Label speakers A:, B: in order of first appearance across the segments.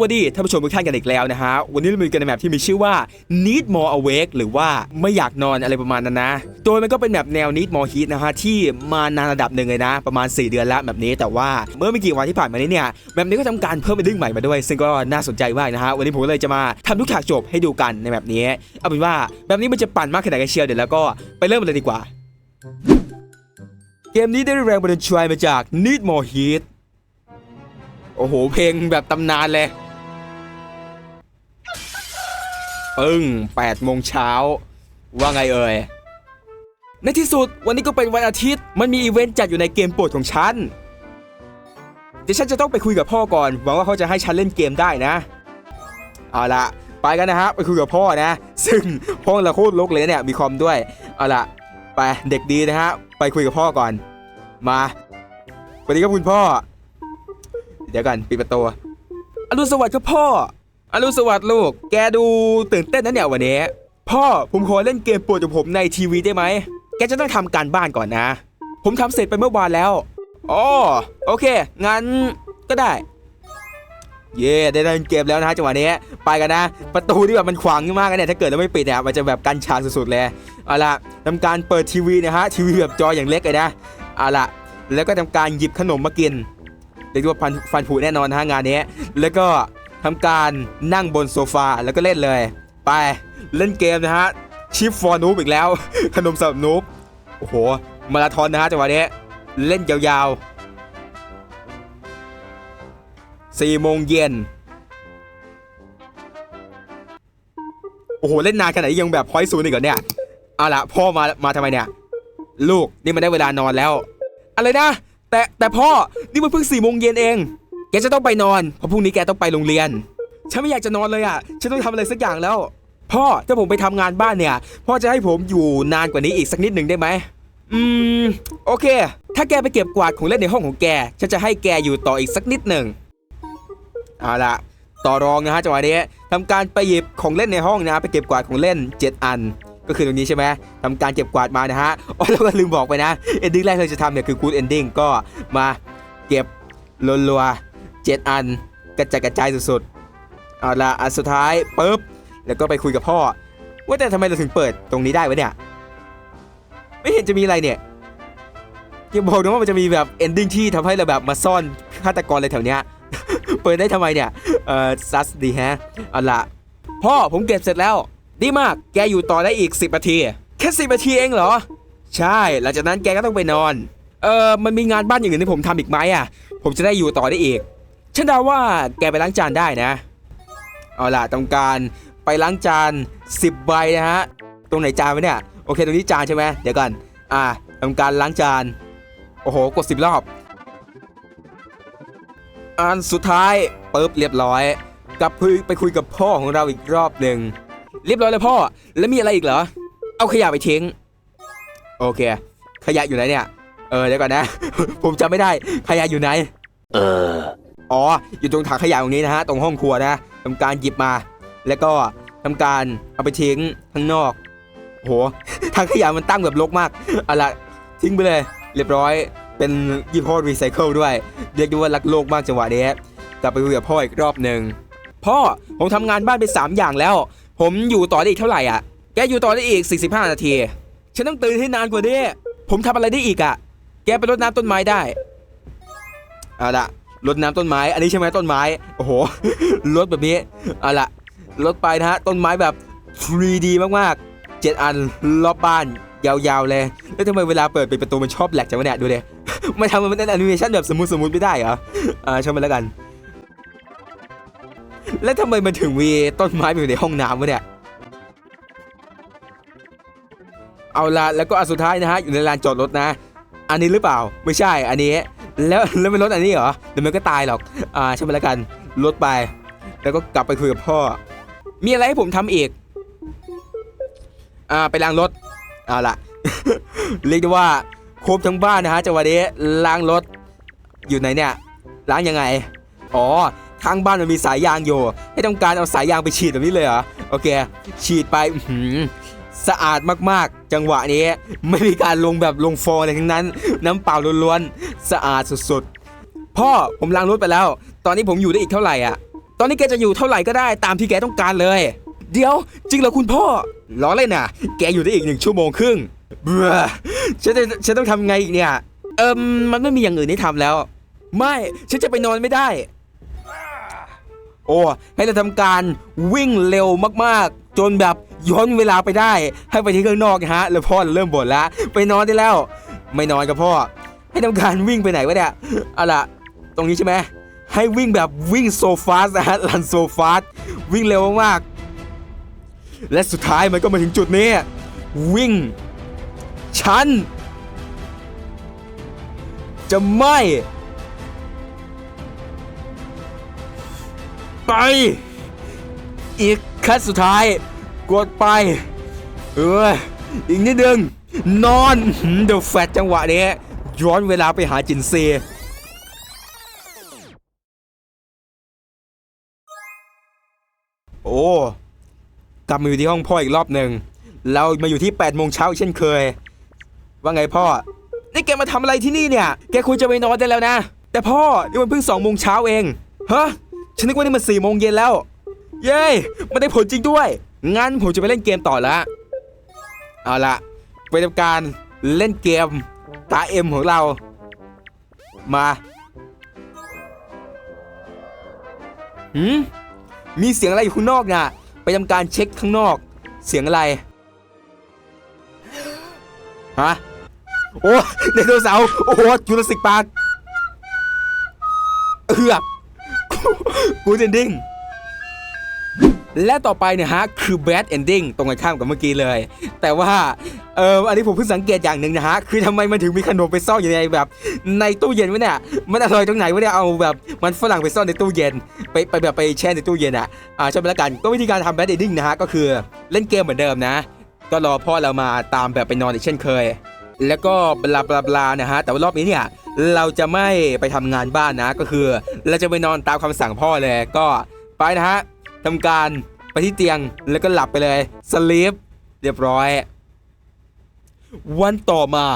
A: วัสดีท่านผู้ชมทุกท่านกันอีกแล้วนะฮะ วันนี้เรามีกันในแมปที่มีชื่อว่า Need More Awake หรือว่าไม่อยากนอนอะไรประมาณนั้นนะ โดยมันก็เป็นแบบแนว Need More Heat นะฮะ ที่มานานระดับหนึ่งเลยนะ ประมาณ 4 เดือนแล้วแบบนี้แต่ว่าเมื่อไม่กี่วันที่ผ่านมานี้เนี่ยแบบนี้ก็ทำการเพิ่มไปดึงใหม่มาด้วย ซึ่งก็น่าสนใจมากนะฮะ วันนี้ผมก็เลยจะมาทำทุกฉากจบให้ดูกันในแบบนี้เอาเป็นว่าแบบนี้มันจะปั่นมากขนาดกันเชียวเดี๋ยวแล้วก็ไปเริ่มเลยดีกว่า เกมนี้ได้แรงบันดาลใจมาจาก Need More Heat โอ้โห เพลงแบบตำนานเลย ปึ้ง8โมงเช้า ว่าไงเอ่ย ในที่สุดวันนี้ก็เป็นวันอาทิตย์ มันมีอีเวนต์จัดอยู่ในเกมโปรดของฉัน เดี๋ยวฉันจะต้องไปคุยกับพ่อก่อน หวังว่าเขาจะให้ฉันเล่นเกมได้นะ เอาละไปกันนะฮะไปคุยกับพ่อนะ ซึ่งห้องเราโคตรรกเลยเนี่ยมีคอมด้วย เอาละไปเด็กดีนะฮะไปคุยกับพ่อก่อน มาสวัสดีครับคุณพ่อ เดี๋ยวกันปิดประตูอรุณสวัสดิ์ครับพ่อ อรุณสวัสดิ์ลูก แกดูตื่นเต้นนะเนี่ยวันนี้ พ่อผมขอเล่นเกมโปรดของผมในทีวีได้ไหม แกจะต้องทำการบ้านก่อนนะ ผมทำเสร็จไปเมื่อวานแล้วอ๋อโอเค งั้นก็ได้ เย่ได้เล่นเกมแล้วนะจังหวะนี้ ไปกันนะ ประตูที่แบบมันขวางมากนะเนี่ย ถ้าเกิดเราไม่ปิดเนี่ย มันจะแบบกันฉากสุดๆเลย เอาล่ะทำการเปิดทีวีนะฮะ ทีวีแบบจออย่างเล็กเลยนะ เอาล่ะแล้วก็ทำการหยิบขนมมากินเรียกได้ว่าฟันฟันผุแน่นอนนะฮะงานนี้ แล้วก็ ทำการนั่งบนโซฟาแล้วก็เล่นเลย ไปเล่นเกมนะฮะชิฟฟอร์นูบอีกแล้ว ขนมสำหรับนูบโอ้โห มาราธอนนะฮะจังหวะนี้เล่นยาวๆสี่โมงเย็นโอ้โห เล่นนานขนาดนี้ยังแบบพอยศูนย์อีกเหรอเนี่ยเอาละพ่อมามาทำไมเนี่ย ลูกนี่มันได้เวลานอนแล้ว อะไรนะ แต่แต่พ่อนี่มันเพิ่งสี่โมงเย็นเอง แกจะต้องไปนอนเพราะพรุ่งนี้แกต้องไปโรงเรียน ฉันไม่อยากจะนอนเลยอะ ฉันต้องทำอะไรสักอย่างแล้ว พ่อถ้าผมไปทำงานบ้านเนี่ย พ่อจะให้ผมอยู่นานกว่านี้อีกสักนิดหนึ่งได้ไหมอืมโอเค ถ้าแกไปเก็บกวาดของเล่นในห้องของแก ฉันจะให้แกอยู่ต่ออีกสักนิดหนึ่งเอาละต่อรองนะฮะจังหวะนี้ทำการไปหยิบของเล่นในห้องนะไปเก็บกวาดของเล่น 7 อัน ก็คือตรงนี้ใช่ไหมทำการเก็บกวาดมานะฮะอ๋อแล้วก็ลืมบอกไปนะเอนดิ้งแรกที่เราจะทำเนี่ยคือ good ending ก็มาเก็บรัวๆ เจ็ดอันกระจายกระจายสุดๆเอาละอันสุดท้ายปุ๊บแล้วก็ไปคุยกับพ่อ ว่าแต่ทำไมเราถึงเปิดตรงนี้ได้วะเนี่ย ไม่เห็นจะมีอะไรเนี่ยอย่าบอกนะว่ามันจะมีแบบเอนดิ้งที่ทำให้เราแบบมาซ่อนฆาตกรอะไรแถวเนี้ยเปิดได้ทำไมเนี่ย เอ่อซัสดีฮะเอาละพ่อผมเก็บเสร็จแล้ว ดีมากแกอยู่ต่อได้อีก 10นาที แค่ 10นาทีเองเหรอ ใช่ หลังจากนั้นแกก็ต้องไปนอน เออมันมีงานบ้านอย่างอื่นที่ผมทำอีกไหมอะ ผมจะได้อยู่ต่อได้อีก ฉันเดาว่าแกไปล้างจานได้นะ เอาล่ะต้องการไปล้างจาน10ใบนะฮะ ตรงไหนจานวะเนี่ย โอเคตรงนี้จานใช่ไหมเดี๋ยวก่อน อ่าทำการล้างจาน โอ้โห กด 10 รอบ อันสุดท้ายปุ๊บเรียบร้อย กลับไปคุยกับพ่อของเราอีกรอบหนึ่ง เรียบร้อยแล้วพ่อ แล้วมีอะไรอีกเหรอ เอาขยะไปทิ้ง โอเค ขยะอยู่ไหนเนี่ย เออเดี๋ยวก่อนนะ ผมจำไม่ได้ ขยะอยู่ไหน
B: เออ
A: อ๋อ อยู่ตรงถังขยะตรงนี้นะฮะ ตรงห้องครัวนะทำการหยิบมา แล้วก็ทำการเอาไปทิ้งข้างนอกโหถังขยะมันตั้งแบบรกมากเอาละทิ้งไปเลย เรียบร้อย เป็นยี่ห้อรีไซเคิลด้วย เรียกได้ว่ารักโลกมากจังหวะนี้กลับไปคุยกับพ่ออีกรอบหนึ่งพ่อ ผมทำงานบ้านไป 3 อย่างแล้ว ผมอยู่ต่อได้อีกเท่าไหร่อะ แกอยู่ต่อได้อีก 45 นาที ฉันต้องตื่นให้นานกว่านี้ ผมทำอะไรได้อีกอะ แกไปรดน้ำต้นไม้ได้ เอาละ รดน้ำต้นไม้ อันนี้ใช่ไหมต้นไม้ โอ้โห รดแบบนี้เอาละรดไปนะฮะ ต้นไม้แบบ 3D มากๆเจ็ดอันรอบบ้าน ยาวๆ เลย แล้วทำไมเวลาเปิดเปิดประตูมันชอบแหลกจังวะเนี่ย ดูเดิไม่ทำมันเป็นแอนิเมชันแบบสมูทสมูทไม่ได้เหรอ อ่าช่างมันแล้วกัน แล้วทำไมมันถึงมีต้นไม้อยู่ในห้องน้ำวะเนี่ย เอาละแล้วก็อันสุดท้ายนะฮะ อยู่ในลานจอดรถนะ อันนี้หรือเปล่า ไม่ใช่ อันนี้ แล้วแล้วไม่รถอันนี้เหรอเดี๋ยวมันก็ตายหรอก อ่าใช่างมันแล้วกันรถไป แล้วก็กลับไปคุยกับพ่อ มีอะไรให้ผมทำอีก อ่าไปล้างรถเอาละเรียกได้ว่าครบทั้งบ้านนะฮะจังหวะนี้ล้างรถอยู่ไหนเนี่ยล้างยังไง อ๋อข้างบ้านมันมีสายยางอยู่ ให้ต้องการเอาสายยางไปฉีดแบบนี้เลยเหรอโอเค ฉีดไปหืสะอาดมากๆ จังหวะนี้ ไม่มีการลงแบบลงฟองอะไรทั้งนั้น น้ำเปล่าล้วน สะอาดสุดๆ พ่อผมล้างรถไปแล้ว ตอนนี้ผมอยู่ได้อีกเท่าไหร่อะ ตอนนี้แกจะอยู่เท่าไหร่ก็ได้ตามที่แกต้องการเลย เดี๋ยว จริงเหรอคุณพ่อ ล้อเล่นน่ะ แกอยู่ได้อีกหนึ่งชั่วโมงครึ่ง เบื่อฉันจะฉันต้องทำไงอีกเนี่ย เอิมมันไม่มีอย่างอื่นให้ทำแล้ว ไม่ ฉันจะไปนอนไม่ได้ โอ้ ให้เราทำการวิ่งเร็วมากๆ จนแบบย้อนเวลาไปได้ ให้ไปที่ข้างนอกนะฮะ แล้วพ่อเริ่มบ่นแล้วไปนอนได้แล้ว ไม่นอนกับพ่อ ให้ทำการวิ่งไปไหนวะเนี่ยเอาล่ะ ตรงนี้ใช่ไหมให้วิ่งแบบวิ่งโซฟาสนะฮะลันโซฟาสวิ่งเร็วมากๆ และสุดท้ายมันก็มาถึงจุดนี้ วิ่ง ฉัน จะไม่ ไป อีกขั้นสุดท้าย กดไป เอออีกนิดนึง นอนเดอะแฟตจังหวะนี้ ย้อนเวลาไปหาจินเซ โอ้กลับมาอยู่ที่ห้องพ่ออีกรอบหนึ่ง เรามาอยู่ที่8โมงเช้าเช่นเคย ว่าไงพ่อ นี่แกมาทำอะไรที่นี่เนี่ย แกควรจะไปนอนได้แล้วนะ แต่พ่อ นี่มันเพิ่ง2โมงเช้าเองฮะฉันนึกว่านี่มัน4โมงเย็นแล้ว เย้มันได้ผลจริงด้วย งั้นผมจะไปเล่นเกมต่อละ เอาละไปทำการเล่นเกม ตาเอ็มของเรา มาหืมมีเสียงอะไรอยู่ข้างนอกน่ะ ไปทำการเช็คข้างนอก เสียงอะไร ฮะ โอ้ไดโนเสาร์โอ้โหจูราสสิกปาร์คเอือกกูจะดิ้ง และต่อไปเนี่ยฮะคือ bad ending ตรงกันข้ามกับเมื่อกี้เลย แต่ว่าเอออันนี้ผมเพิ่งสังเกตอย่างหนึ่งนะฮะคือทำไมมันถึงมีขนมไปซ่อนอยู่ในแบบในตู้เย็นวะเนี่ยมันอร่อยตรงไหนวะเนี่ยเอาแบบมันฝรั่งไปซ่อนในตู้เย็น ไปไปแบบไปแช่ในตู้เย็นอะอ่าใช่ไหมละกันก็วิธีการทำ bad ending นะฮะก็คือเล่นเกมเหมือนเดิมนะ ก็รอพ่อเรามาตามแบบไปนอนอีกเช่นเคย แล้วก็บลาบลาบลานะฮะแต่ว่ารอบนี้เนี่ยเราจะไม่ไปทำงานบ้านนะ ก็คือ เราจะไปนอนตามคำสั่งพ่อเลยก็ไปนะฮะ ทำการไปที่เตียงแล้วก็หลับไปเลยสลีปเรียบร้อย วันต่อมา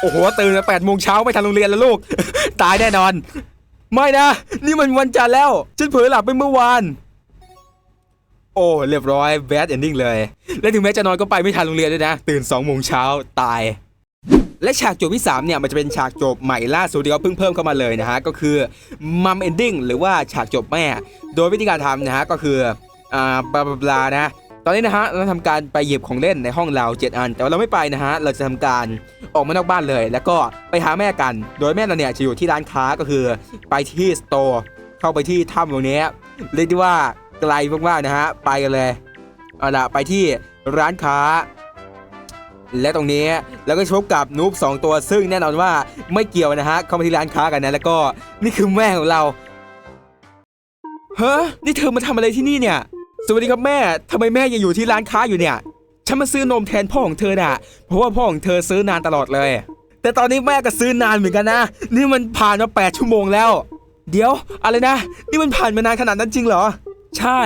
A: โอ้โห ตื่นมาแปดโมงเช้าไม่ทันโรงเรียนแล้วลูก ตายแน่นอน ไม่นะ นี่มันวันจันทร์แล้ว ฉันเผลอหลับไปเมื่อวาน โอ้ เรียบร้อยแบดเอนดิ้งเลย และถึงแม้จะนอนก็ไปไม่ทันโรงเรียนด้วยนะ ตื่น2โมงเช้าตาย และฉากจบที่3เนี่ยมันจะเป็นฉากจบใหม่ล่าสุดที่เขาเพิ่งเพิ่มเข้ามาเลยนะฮะก็คือมัมเอนดิ้งหรือว่าฉากจบแม่ โดยวิธีการทำนะฮะก็คืออ่าบลาบลานะตอนนี้นะฮะเราทำการไปหยิบของเล่นในห้องเรา 7 อัน แต่ว่าเราไม่ไปนะฮะเราจะทำการออกมานอกบ้านเลย แล้วก็ไปหาแม่กัน โดยแม่เราเนี่ยจะอยู่ที่ร้านค้าก็คือไปที่สโตร์เข้าไปที่ถ้ำตรงนี้เรียกได้ว่าไกลมากๆนะฮะไปกันเลยเอาล่ะไปที่ร้านค้า และตรงนี้แล้วก็ชกกับนูบสองตัวซึ่งแน่นอนว่าไม่เกี่ยวนะฮะเข้ามาที่ร้านค้ากันนะแล้วก็นี่คือแม่ของเราเฮ้นี่เธอมาทำอะไรที่นี่เนี่ย สวัสดีครับแม่ทำไมแม่ยังอยู่ที่ร้านค้าอยู่เนี่ย ฉันมาซื้อนมแทนพ่อของเธอน่ะ เพราะว่าพ่อของเธอซื้อนานตลอดเลย แต่ตอนนี้แม่ก็ซื้อนานเหมือนกันนะ นี่มันผ่านมาแปดชั่วโมงแล้ว เดี๋ยวอะไรนะ นี่มันผ่านมานานขนาดนั้นจริงเหรอ ใช่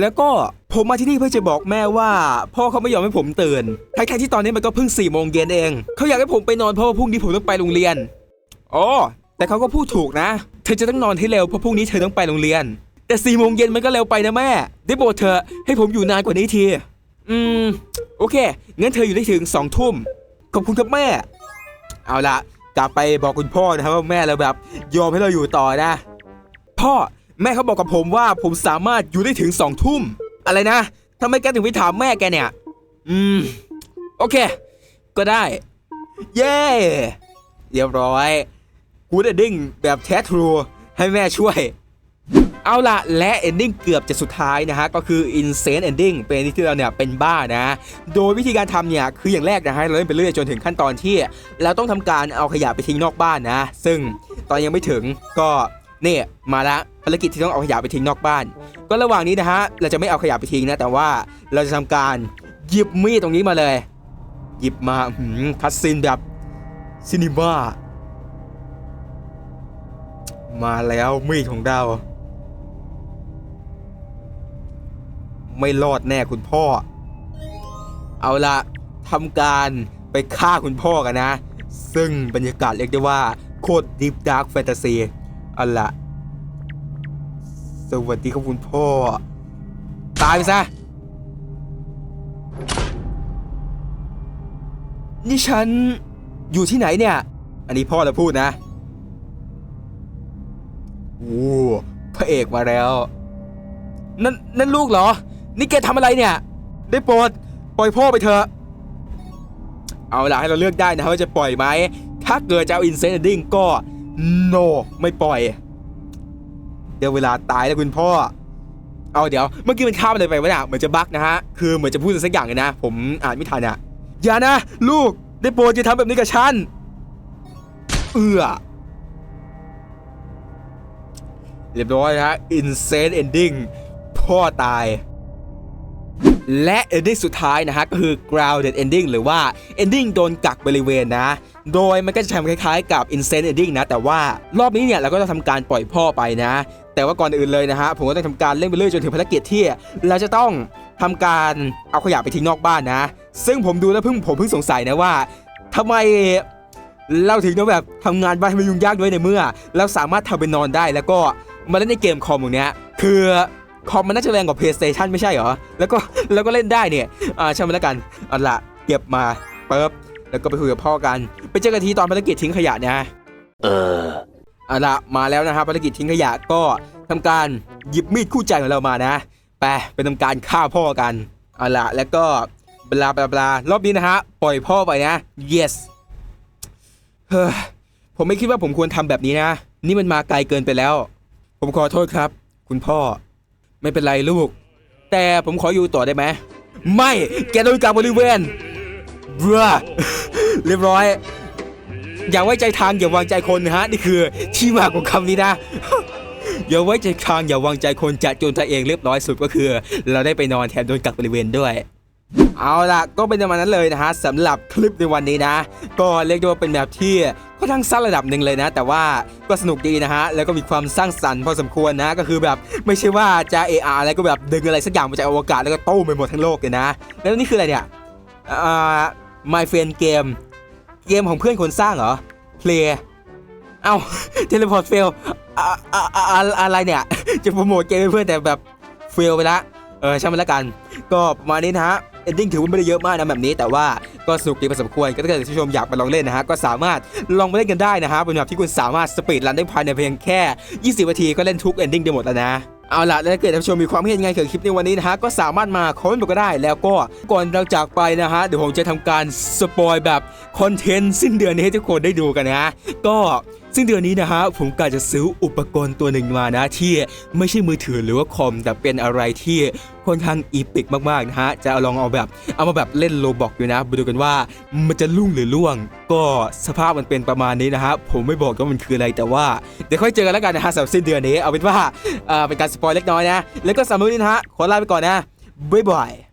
A: แล้วก็ผมมาที่นี่เพื่อจะบอกแม่ว่าพ่อเขาไม่ยอมให้ผมตื่นทั้งๆที่ตอนนี้มันก็เพิ่ง4ี่โมงเย็นเอง เขาอยากให้ผมไปนอนเพราะว่าพรุ่งนี้ผมต้องไปโรงเรียนอ๋อแต่เขาก็พูดถูกนะ เธอจะต้องนอนให้เร็วเพราะพรุ่งนี้เธอต้องไปโรงเรียน แต่4ี่โมงเย็นมันก็เร็วไปนะแม่ ได้โปรดเธอให้ผมอยู่นานกว่านี้ที อืม โอเค งั้นเธออยู่ได้ถึงสองทุ่ม ขอบคุณครับแม่ เอาละกลับไปบอกคุณพ่อนะครับว่าแม่เราแบบยอมให้เราอยู่ต่อนะ พ่อ แม่เขาบอกกับผมว่าผมสามารถอยู่ได้ถึงสองทุ่ม อะไรนะทำไมแกถึงไปถามแม่แกเนี่ย อืม โอเค ก็ได้ เย้เรียบร้อยกูดดิ้งแบบแท้ทรูให้แม่ช่วย เอาละและ ending เกือบจะสุดท้ายนะฮะ ก็คือ insane ending เป็นที่เราเนี่ยเป็นบ้านะ โดยวิธีการทำเนี่ย คืออย่างแรกนะฮะ เราเล่นไปเรื่อยจนถึงขั้นตอนที่ เราต้องทำการเอาขยะไปทิ้งนอกบ้านนะ ซึ่งตอนยังไม่ถึงก็เนี่ยมาละารกิจที่ต้องเอาขยะไปทิ้งนอกบ้าน ก็ระหว่างนี้นะฮะเราจะไม่เอาขยะไปทิ้งนะแต่ว่าเราจะทำการหยิบมีดตรงนี้มาเลย หยิบมาหืมคัดซีนแบบซินิมามาแล้วมีดของเราไม่รอดแน่คุณพ่อ เอาละทำการไปฆ่าคุณพ่อกันนะ ซึ่งบรรยากาศเรียกได้ว่าโคตรดิฟดาร์กแฟนตาซีเอาละ สวัสดีครับคุณพ่อ ตายไปซะ นี่ฉันอยู่ที่ไหนเนี่ย อันนี้พ่อเราพูดนะโอ้พระเอกมาแล้ว นั่นนั่นลูกเหรอ นี่แกทำอะไรเนี่ย ได้โปรดปล่อยพ่อไปเถอะ เอาล่ะให้เราเลือกได้นะว่าจะปล่อยไหม ถ้าเกิดจะเอาอินเซนดิ้งก็ no ไม่ปล่อย เดี๋ยวเวลาตายแล้วคุณพ่อ เอาเดี๋ยวเมื่อกี้มันข้ามอะไรไปวะเนี่ยเหมือนจะบั๊กนะฮะ คือเหมือนจะพูดอะไรสักอย่างเลยนะ ผมอ่านไม่ทันอะอย่านะ ลูกได้โปรดอย่าทำแบบนี้กับฉัน เอื้อเรียบร้อยนะฮะ insane ending พ่อตาย และ ending สุดท้ายนะฮะก็คือ grounded ending หรือว่า ending โดนกักบริเวณนะ โดยมันก็จะทำคล้ายๆกับ insane ending นะ แต่ว่ารอบนี้เนี่ยเราก็จะทำการปล่อยพ่อไปนะ แต่ว่าก่อนอื่นเลยนะฮะผมก็ต้องทำการเล่นไปเรื่อยจนถึงภารกิจที่เราจะต้องทำการเอาขยะไปทิ้งนอกบ้านนะ ซึ่งผมดูแล้วเพิ่งผมเพิ่งสงสัยนะว่าทำไมเราถึงต้องแบบทำงานบ้านมันยุ่งยากด้วยในเมื่อ เราสามารถทำเป็นนอนได้แล้วก็มาเล่นในเกมคอมอย่างเนี้ยคือ คอมมันน่าจะแรงกว่า PlayStation ไม่ใช่เหรอ แล้วก็แล้วก็เล่นได้เนี่ย อ่าใช่ไหมแล้วกันเอาละเก็บมาเปิบแล้วก็ไปคุยกับพ่อกัน ไปเจอกันทีตอนภารกิจทิ้งขยะนะ
B: เออ
A: เอาละมาแล้วนะครับภารกิจทิ้งขยะก็ทำการหยิบมีดคู่ใจของเรามานะ ไปไปทำการฆ่าพ่อกันเอาละแล้วก็บลาบลาบลารอบนี้นะฮะปล่อยพ่อไปนะ yes เฮ้ยผมไม่คิดว่าผมควรทำแบบนี้นะ นี่มันมาไกลเกินไปแล้ว ผมขอโทษครับ คุณพ่อ ไม่เป็นไรลูก แต่ผมขออยู่ต่อได้ไหม ไม่แกโดนกักบริเวณเบ้อเรียบร้อย อย่าไว้ใจทางอย่าวางใจคนนะฮะนี่คือ ที่มาของคำนี้นะอย่าไว้ใจทางอย่าวางใจคนจะจนตัวเองเรียบร้อยสุดก็คือ เราได้ไปนอนแทนโดนกักบริเวณด้วย เอาล่ะก็เป็นประมาณนั้นเลยนะฮะสำหรับคลิปในวันนี้นะ ก็เรียกได้ว่าเป็นแบบที่ค่อนข้างสั้นระดับหนึ่งเลยนะ แต่ว่าก็สนุกดีนะฮะแล้วก็มีความสร้างสรรค์พอสมควรนะ ก็คือแบบไม่ใช่ว่าจะเออารอะไรก็แบบดึงอะไรสักอย่างมาจากอวกาศแล้วก็โต้ไปหมดทั้งโลกเลยนะ แล้วนี่คืออะไรเนี่ยอ่า My Friend Game เกมของเพื่อนคนสร้างเหรอ Play เอ้าเทเลพอร์ตเฟลอะไรเนี่ยจะโปรโมทเกมเพื่อนแต่แบบเฟลไปละเออช่างมันละกัน ก็มานี้นะฮะ อนดิ้งถือว่าไม่ได้เยอะมากนะแบบนี้ แต่ว่าก็สนุกดีพอสมควรก็ถ้าเกิดท่านผู้ชมอยากไปลองเล่นนะฮะก็สามารถลองมาเล่นกันได้นะฮะเป็นแบบที่คุณสามารถสปีดรันได้ภายในเพียงแค่ 20 นาทีก็เล่นทุกเอนดิ้งได้หมดแล้วนะเอาล่ะแล้วถ้าเกิดท่านผู้ชมมีความคิดเห็นยังไงเกี่ยวกับคลิปในวันนี้นะฮะก็สามารถมาคอมเมนต์บอกก็ได้ แล้วก็ก่อนเราจากไปนะฮะเดี๋ยวผมจะทำการสปอยแบบคอนเทนต์สิ้นเดือนนี้ให้ทุกคนได้ดูกันนะฮะก็ ซึ่งเดือนนี้นะฮะผมกะจะซื้ออุปกรณ์ตัวหนึ่งมานะที่ไม่ใช่มือถือหรือว่าคอม แต่เป็นอะไรที่ค่อนข้างอีพิกมากๆนะฮะจะเอาลองเอาแบบเอามาแบบเล่นโลบอกอยู่นะมาดูกันว่ามันจะลุ่งหรือล่วง ก็สภาพมันเป็นประมาณนี้นะฮะผมไม่บอกว่ามันคืออะไรแต่ว่าเดี๋ยวค่อยเจอกันแล้วกันนะฮะสำหรับสิ้นเดือนนี้เอาเป็นว่าเอ่อเป็นการสปอยเล็กน้อยนะแล้วก็สำหรับวันนี้นะฮะขอลาไปก่อนนะบ๊ายบาย